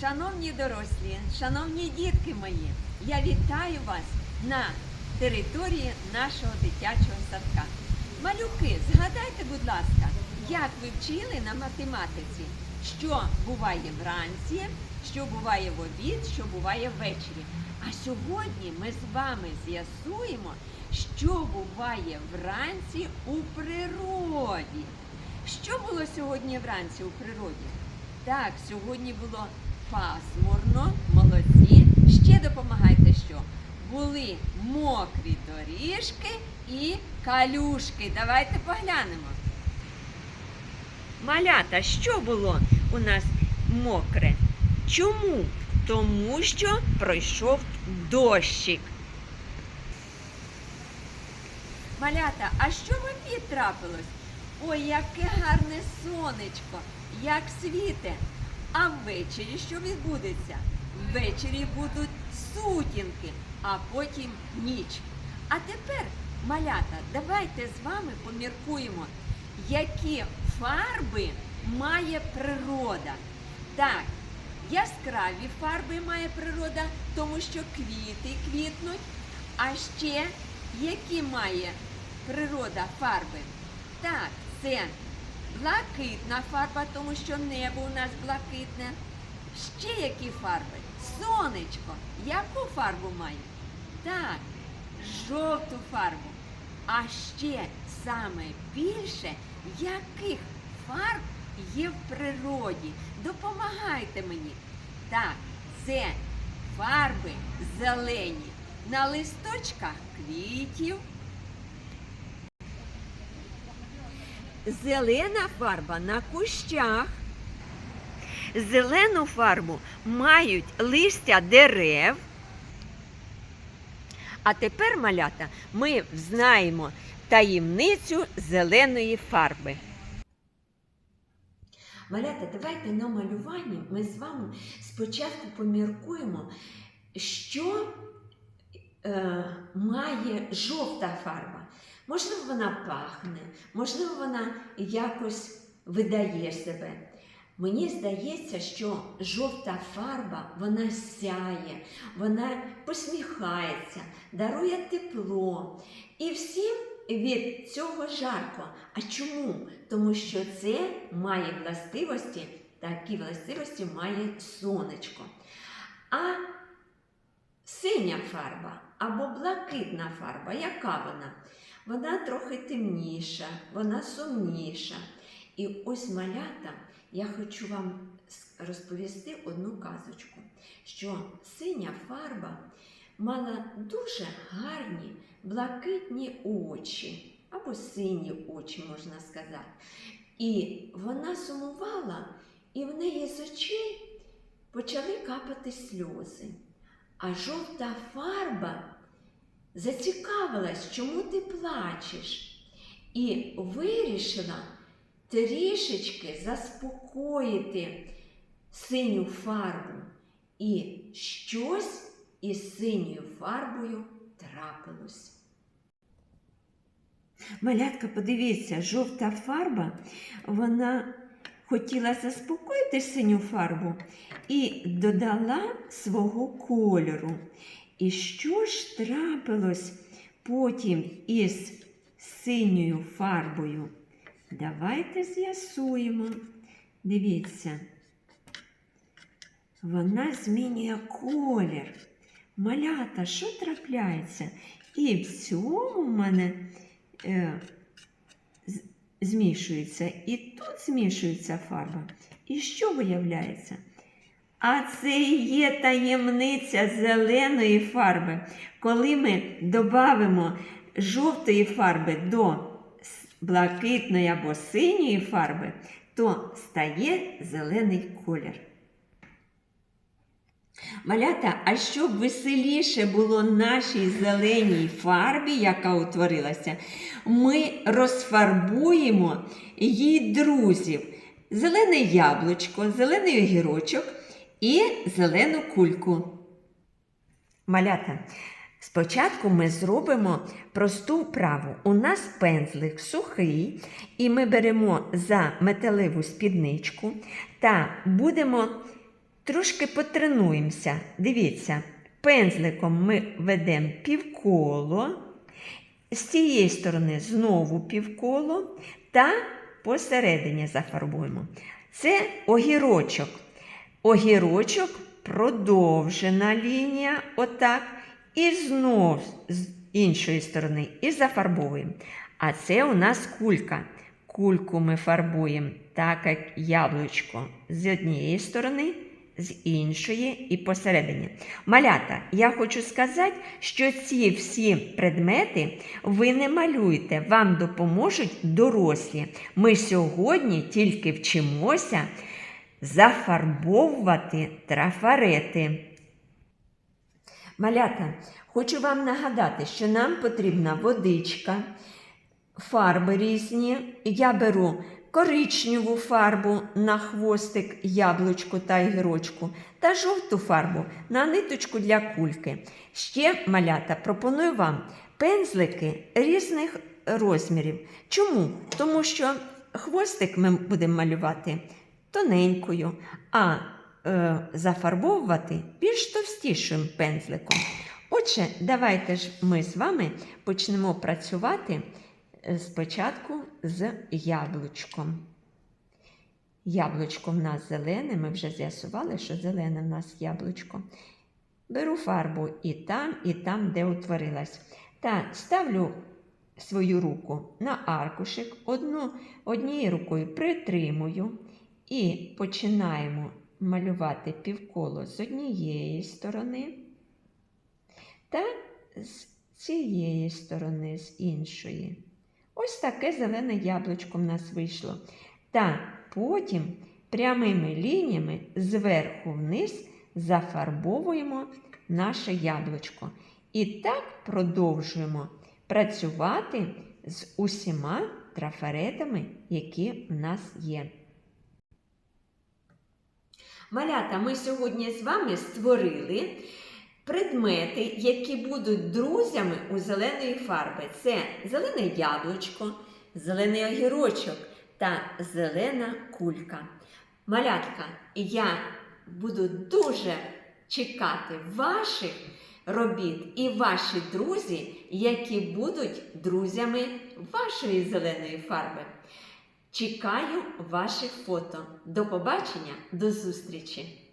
Шановні дорослі, шановні дітки мої, я вітаю вас на території нашого дитячого садка. Малюки, згадайте, будь ласка, як ви вчили на математиці, що буває вранці, що буває в обід, що буває ввечері. А сьогодні ми з вами з'ясуємо, що буває вранці у природі. Що було сьогодні вранці у природі? Так, сьогодні було пасмурно, молодці. Ще допомагайте, що були мокрі доріжки і калюшки. Давайте поглянемо. Малята, що було у нас мокре? Чому? Тому що пройшов дощик. Малята, а що обід трапилось? Ой, яке гарне сонечко, як світе. А ввечері що відбудеться? Ввечері будуть сутінки, а потім ніч. А тепер, малята, давайте з вами поміркуємо, які фарби має природа. Так, яскраві фарби має природа, тому що квіти квітнуть. А ще які має природа фарби? Так, це блакитна фарба, тому що небо у нас блакитне. Ще які фарби? Сонечко. Яку фарбу має? Так, жовту фарбу. А ще саме більше яких фарб є в природі? Допомагайте мені. Так, це фарби зелені на листочках квітів. Зелена фарба на кущах. Зелену фарбу мають листя дерев. А тепер, малята, ми знаємо таємницю зеленої фарби. Малята, давайте на малюванні ми з вами спочатку поміркуємо, що е, має жовта фарба. Можливо, вона пахне, можливо, вона якось видає себе. Мені здається, що жовта фарба вона сяє, вона посміхається, дарує тепло. І всім від цього жарко. А чому? Тому що це має властивості, такі властивості має сонечко. А синя фарба або блакитна фарба, яка вона? Вона трохи темніша, вона сумніша. І ось малята, я хочу вам розповісти одну казочку, що синя фарба мала дуже гарні блакитні очі, або сині очі, можна сказати. І вона сумувала, і в неї з очей почали капати сльози. А жовта фарба зацікавилась, чому ти плачеш, і вирішила трішечки заспокоїти синю фарбу. І щось із синьою фарбою трапилось. Малятка, подивіться, жовта фарба, вона хотіла заспокоїти синю фарбу і додала свого кольору. І що ж трапилось потім із синьою фарбою? Давайте з'ясуємо. Дивіться, вона змінює колір. Малята, що трапляється? І в цьому в мене е, змішується, і тут змішується фарба. І що виявляється? А це і є таємниця зеленої фарби. Коли ми додамо жовтої фарби до блакитної або синьої фарби, то стає зелений колір. Малята, а щоб веселіше було нашій зеленій фарбі, яка утворилася, ми розфарбуємо її друзів. Зелене яблучко, зелений огірочок і зелену кульку. Малята, спочатку ми зробимо просту вправу. У нас пензлик сухий, і ми беремо за металеву спідничку та будемо трошки потренуємося. Дивіться, пензликом ми ведемо півколо, з цієї сторони знову півколо та посередині зафарбуємо. Це огірочок. Огірочок продовжена лінія, отак, і знов з іншої сторони, і зафарбовуємо. А це у нас кулька. Кульку ми фарбуємо так, як яблучко з однієї сторони, з іншої і посередині. Малята, я хочу сказати, що ці всі предмети ви не малюєте, вам допоможуть дорослі. Ми сьогодні тільки вчимося зафарбовувати трафарети. Малята, хочу вам нагадати, що нам потрібна водичка, фарби різні. Я беру коричневу фарбу на хвостик, яблучку та гірочку та жовту фарбу на ниточку для кульки. Ще малята пропоную вам пензлики різних розмірів. Чому? Тому що хвостик ми будемо малювати тоненькою, а е, зафарбовувати більш товстішим пензликом. Отже, давайте ж ми з вами почнемо працювати е, спочатку з яблучком. Яблучко в нас зелене, ми вже з'ясували, що зелене в нас яблучко. Беру фарбу і там, і там, де утворилась. Та ставлю свою руку на аркушик, одну, однією рукою притримую і починаємо малювати півколо з однієї сторони та з цієї сторони, з іншої. Ось таке зелене яблучко в нас вийшло. Та потім прямими лініями зверху вниз зафарбовуємо наше яблучко. І так продовжуємо працювати з усіма трафаретами, які в нас є. Малята, ми сьогодні з вами створили предмети, які будуть друзями у зеленої фарби. Це зелене яблучко, зелений огірочок та зелена кулька. Малятка, я буду дуже чекати ваших робіт і ваші друзі, які будуть друзями вашої зеленої фарби. Чекаю ваших фото. До побачення, до зустрічі!